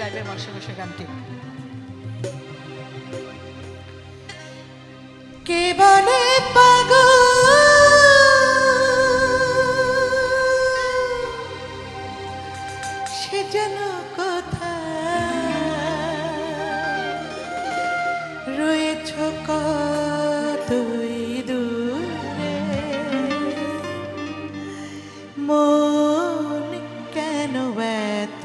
গাইবে বসে বসে গানটি। কে বলে সে যেন কথা রয়েছ কতই দূরে? মন কেন এত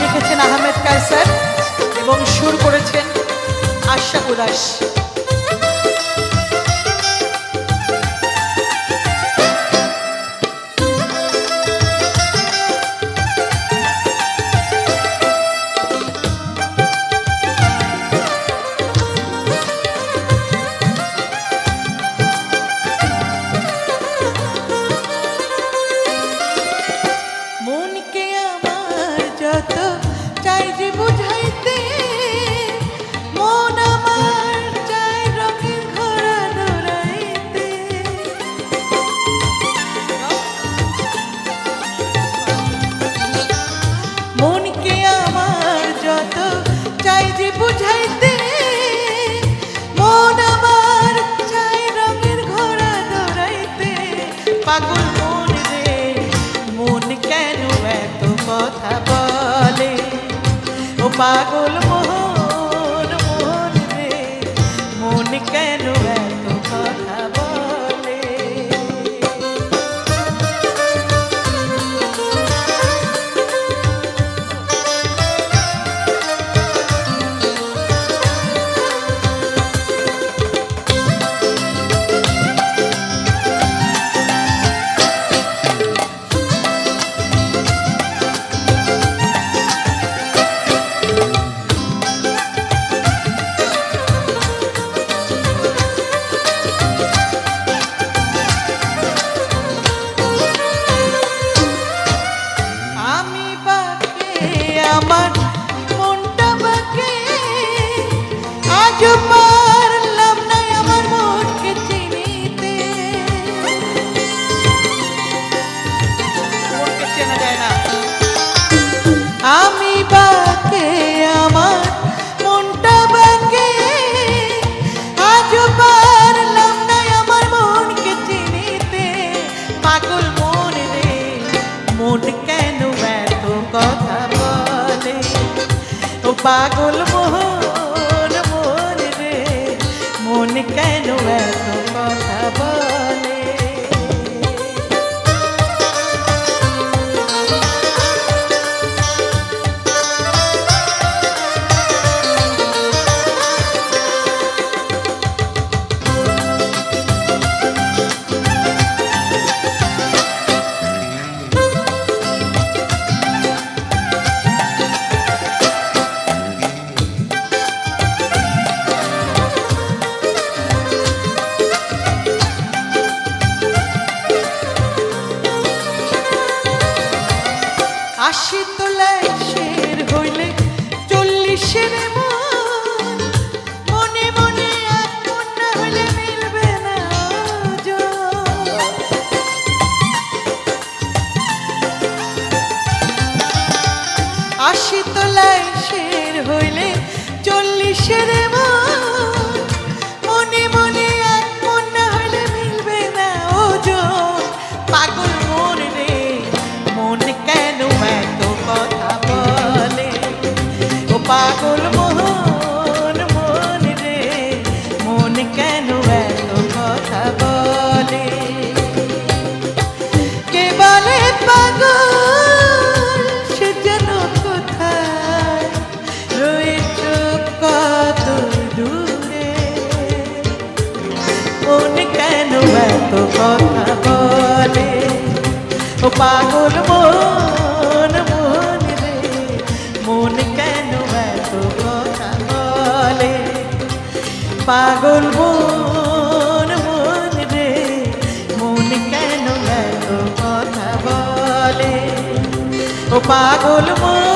লিখেছেন আহমেদ কায়সার এবং সুর করেছেন আশা উদাস কথা বলে। ও পাগল মোহন মোহন রে মন পাগল মোহন মোহন রে। মন কেন এত কথা বল? Ashit পাগল মোহন মন রে, মন কেন এত কথা বলে? কে বলে পাগল? সে যেন কোথায়? কত দূরে? মন কেন এত কথা বলে? ও পাগল পাগল মন মন রে মন কেন এত কথা বলে? ও পাগল মন